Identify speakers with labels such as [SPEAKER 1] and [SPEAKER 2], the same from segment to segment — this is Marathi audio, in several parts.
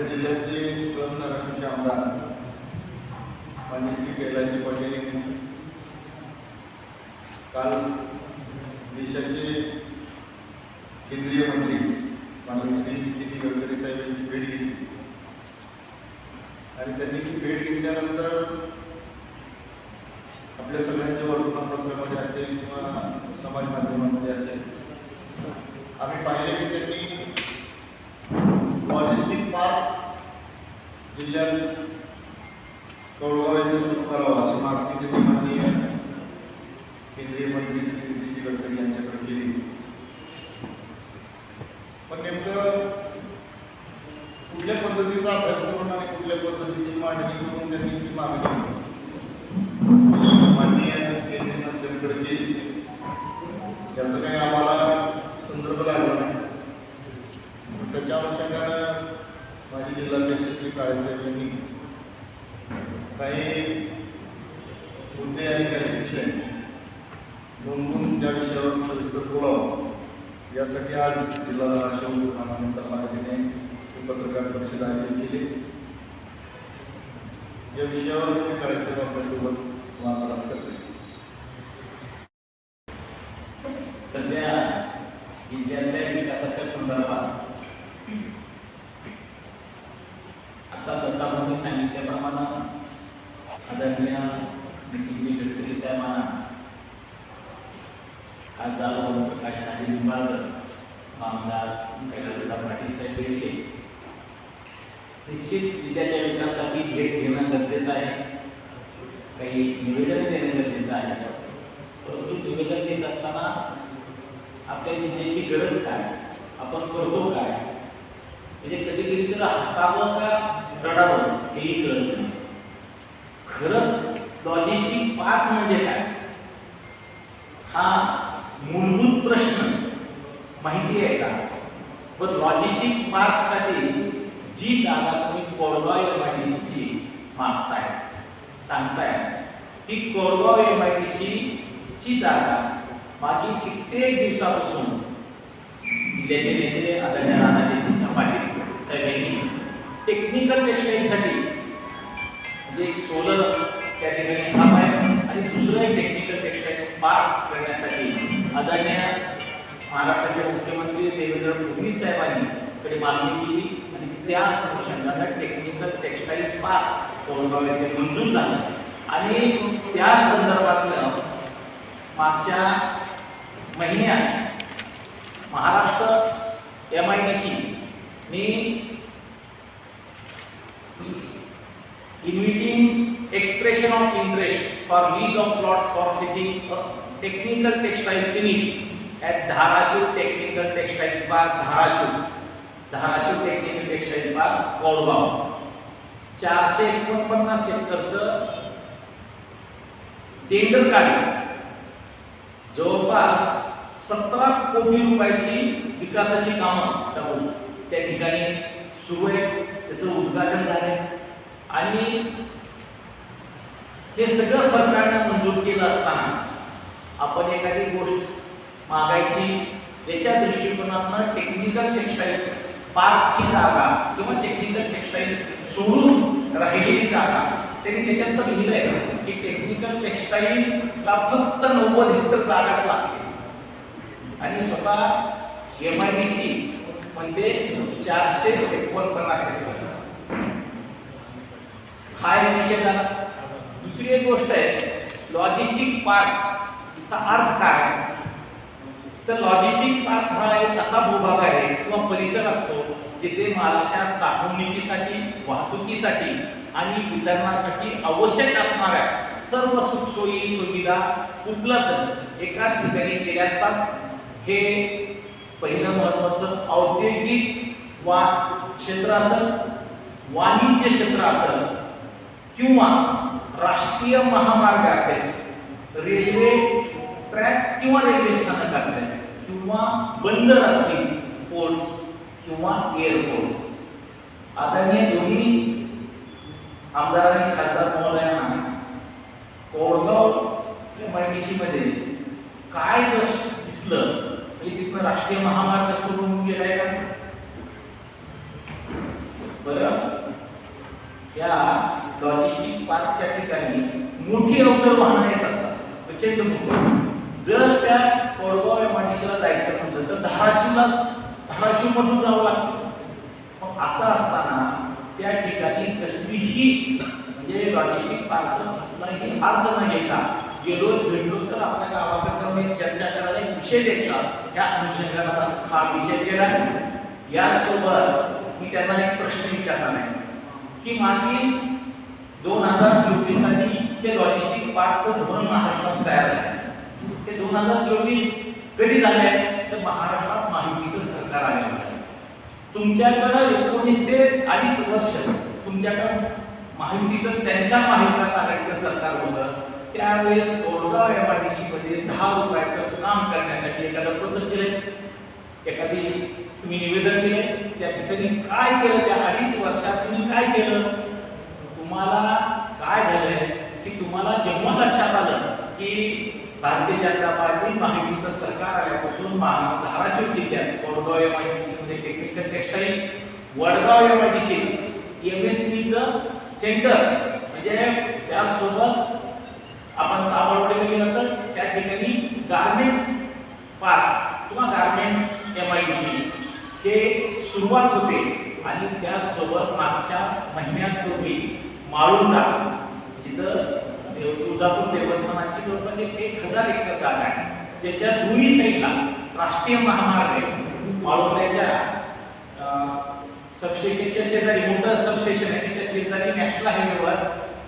[SPEAKER 1] नांदेड जिल्ह्यातले दोन आमदार माननीय श्री कैलाजी पाटील काल देशाचे केंद्रीय मंत्री माननीय श्री नितीन गडकरी साहेब यांची भेट घेतली. आणि त्यांनी ती भेट घेतल्यानंतर आपल्या सगळ्यांच्या वर्तमानपत्रामध्ये असेल किंवा समाज माध्यमांमध्ये असेल आम्ही पाहिले की त्यांनी लॉजिस्टिक पार्क जिल्ह्यात कौळगाव येथे सुरू करावं अशी मागणी त्यांनी माननीय केंद्रीय मंत्री श्री नितीन गडकरी यांच्याकडे केली पण नेमकं कुठल्या पद्धतीचा अभ्यास करून आणि कुठल्या पद्धतीची मांडणी करून त्यांनी ती मागणी माननीय केंद्रीय मंत्र्यांकडे केली त्याचं काही आम्हाला संदर्भ लागला नाही. त्याच्या अनुषंगानं माजी जिल्हाध्यक्ष श्री काळेसाहेब यांनी काही मुद्दे आणि काही विषय नोंदवून त्या विषयावर सविस्तर बोलावं यासाठी आज जिल्हा धाराशिव आनंद महाराजांनी पत्रकार परिषद आयोजित केली. या विषयावर श्री काळेसाहेब आपल्यासोबत वार्तालाप करते
[SPEAKER 2] सध्या जिल्ह्यातल्या विकासाच्या संदर्भात आता दत्ताभाऊंनी सांगितल्याप्रमाणे आदरणीय नितीनजी गडकरी साहेबांना खासदार ओमप्रकाश नाजी निंबाळकर आमदार कैलासदा पाटील साहेब भेटले. निश्चित विद्याच्या विकासासाठी भेट घेणं गरजेचं आहे. काही निवेदन देणं गरजेचं आहे. परंतु निवेदन देत असताना आपल्या जिल्ह्याची गरज काय? आपण करतो काय? म्हणजे कधी कधी तर हसावं का रडावं हेही कळत नाही. खरंच लॉजिस्टिक पार्क म्हणजे काय? हा मूलभूत प्रश्न माहिती आहे का? पण लॉजिस्टिक पार्कसाठी जी जागा तुम्ही कोरगाव एम आय डी सीची मागताय सांगताय ती कोरगाव एम आय डी सीची जागा मागील कित्येक दिवसापासून जिल्ह्याचे नेते आदरणीय राणाजी पाटील साहेब यांनी टेक्निकल टेक्सटाईलसाठी म्हणजे एक सोलर त्या ठिकाणी काम आहे आणि दुसरं एक टेक्निकल टेक्सटाईल पार्क करण्यासाठी. आदरणीय महाराष्ट्राचे मुख्यमंत्री देवेंद्र फडणवीस साहेबांनी कडे मागणी केली आणि त्या अनुषंगानं टेक्निकल टेक्सटाईल पार्क कोरगाव येथे मंजूर झालं. आणि त्या संदर्भातलं मागच्या महिन्यात महाराष्ट्र एम आय डी मी inviting expression of interest for lease of plots for setting a technical textile unit at Dharashiv Technical Textile Park, Dharashiv. Dharashiv Technical Textile Park, Kolgaon चारशे एकोणपन्नास एकरचं टेंडर काढलं जवळपास सतरा कोटी रुपयाची विकासाची कामं त्या ठिकाणी सुरू आहे त्याचं उद्घाटन झालंय. आणि हे सगळं सरकारनं मंजूर केलं असताना आपण एखादी गोष्ट मागायची याच्या दृष्टिकोनातनं टेक्निकल टेक्सटाईल पार्कची जागा किंवा टेक्निकल टेक्सटाईल सोडून राहिलेली जागा त्यांनी त्याच्यात तर लिहिलं की टेक्निकल टेक्सटाईलला फक्त नव्वद हेक्टर जागाच लागते. आणि स्वतः एम आय डी सी म्हणजे चारशे एकोणपन्नास हा एक विषय झाला. दुसरी एक गोष्ट आहे लॉजिस्टिक पार्कचा अर्थ काय? तर लॉजिस्टिक पार्क हा एक असा भूभाग आहे किंवा परिसर असतो जिथे मालाच्या साठवणुकीसाठी वाहतुकीसाठी आणि वितरणासाठी आवश्यक असणाऱ्या सर्व सुखसोयी सुविधा उपलब्ध एकाच ठिकाणी केल्या असतात. हे पहिलं महत्वाचं औद्योगिक वा क्षेत्र असेल वाणिज्य क्षेत्र असेल किंवा राष्ट्रीय महामार्ग असेल रेल्वे ट्रॅक किंवा रेल्वे स्थानक असेल किंवा बंदर असतील पोर्ट्स किंवा एअरपोर्ट आदरणीय दोन्ही आमदार आणि खासदार महोदयांना कोरगाव एम आय डी काय जर दिसलं? म्हणजे राष्ट्रीय महामार्ग सुरू होऊन गेलाय का? बरं. या लॉजिस्टिक पार्कच्या ठिकाणी मोठी अवजड वाहनं येत असतात. प्रचंड मोठी. जर त्या कोळगाव एमआयडीसीला जायचं म्हटलं तर धाराशिवला धाराशिव म्हणून जावं लागतं. मग असं असताना त्या ठिकाणी कसलीही म्हणजे लॉजिस्टिक पार्कचं कसलाही अर्थ न घेता गेलो भेटलो तर आपल्या गावाकडे चर्चा करायला एक विषय द्यायचा. या अनुषंगाने हा विषय केला यासोबत मी त्यांना एक प्रश्न विचारणार आहे. की मागील दोन हजार चोवीससाठी ते लॉजिस्टिक पार्कचं धोरण महाराष्ट्रात तयार आहे. ते दोन हजार चोवीस कधी झाले? तर महाराष्ट्रात माहितीचं सरकार आले आहे. तुमच्याकडं एकोणीस ते अडीच वर्ष तुमच्याकडं माहितीचं त्यांच्या माहितीला सांगायचं सरकार होतं. त्यावेळेस कोरगाव एम आय डी सीमध्ये दहा रुपयाचं काम करण्यासाठी एखादं पत्र दिलं एखादी तुम्ही निवेदन दिले त्या ठिकाणी काय केलं? त्या अडीच वर्षात तुम्ही काय केलं? तुम्हाला काय झालंय? की तुम्हाला जेव्हा लक्षात आलं की भारतीय जनता पार्टी माहितीचं सरकार आल्यापासून धाराशिव जिल्ह्यात कोरगाव एम आय डी सीमध्ये technical textile Wadgaon M I D C M S centre म्हणजे त्यासोबत आपण ताबडतोब गेलं तर त्या ठिकाणी गार्मेंट पार्क किंवा garment M I D C हे सुरुवात होते आणि त्यासोबत मागच्या महिन्यात तुम्ही माळुंडा जिथं देव तुळजापूर देवस्थानाची जवळपास एक एक हजार एकर जागा आहे. त्याच्या दोन्ही साईडला राष्ट्रीय महामार्ग आहे. माळुंड्याच्या सबस्टेशनच्या शेजारी मोठं सबस्टेशन आहे. त्याच्या शेजारी नॅशनल हायवेवर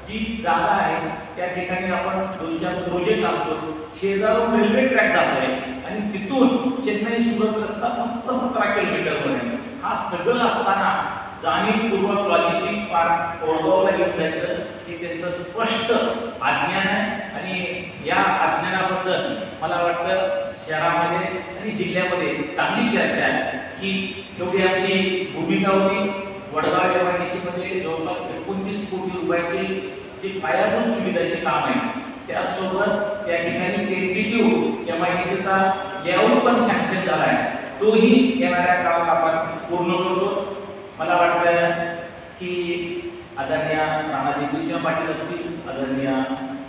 [SPEAKER 2] जी जागा आहे त्या ठिकाणी आपण दोन चार प्रोजेक्ट शेजारून रेल्वे ट्रॅक जात आहे आणि तिथून चेन्नई सुरत रस्ता फक्त सतरा किलोमीटरवर आहे हा सगळं असताना जाणीवपूर्वक लॉजिस्टिक पार्क कोळगावला घेऊन जायचं हे त्यांचं स्पष्ट अज्ञान आहे. आणि या अज्ञानाबद्दल मला वाटतं शहरामध्ये आणि जिल्ह्यामध्ये चांगली चर्चा आहे. की एवढी आमची भूमिका होती. वडगाव एममध्ये जवळपास एकोणतीस कोटी रुपयाचे जे पायाभूत सुविधाचे काम आहे त्याचसोबत त्या ठिकाणी टेंटेटिव्ह एम आय डी सीचा लेआउट पण सँक्शन झाला आहे. तोही येणाऱ्या काळात आपण पूर्ण करतो. मला वाटतं की आदरणीय राणाजी कृष्ण पाटील असतील आदरणीय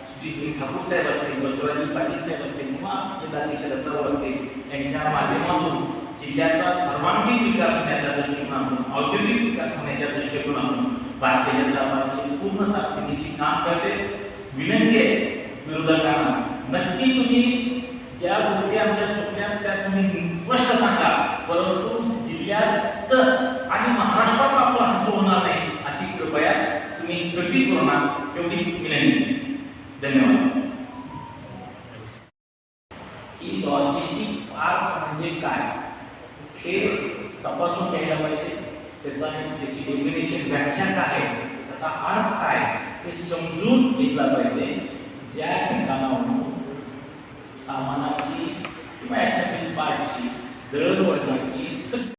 [SPEAKER 2] सुजीतसिंग ठाकूर साहेब असतील बसवराजी पाटील साहेब असतील किंवा जिल्हाधीश दत्ताभाऊ असतील यांच्या जिल्ह्याचा सर्वांगीण विकास होण्याच्या दृष्टिकोनातून औद्योगिक विकास होण्याच्या दृष्टिकोनातून भारतीय जनता पार्टी पूर्ण ताकदीशी काम करते. विनंती आहे विरोधकांना नक्की तुम्ही ज्या गोष्टी आमच्या चुकल्या त्या तुम्ही स्पष्ट सांगा. परंतु जिल्ह्याचं आणि महाराष्ट्रात आपलं हसं होणार नाही अशी कृपया तुम्ही कृती करू ना एवढीच विनंती. धन्यवाद की लॉजिस्टिक पार्क म्हणजे काय हे तपासून घ्यायला पाहिजे. त्याचा त्याची डेफिनेशन व्याख्या काय त्याचा अर्थ काय हे समजून घेतला पाहिजे. ज्या ठिकाणावरून सामानाची किंवा असेंब्ली पार्टची दळणवळणाची सग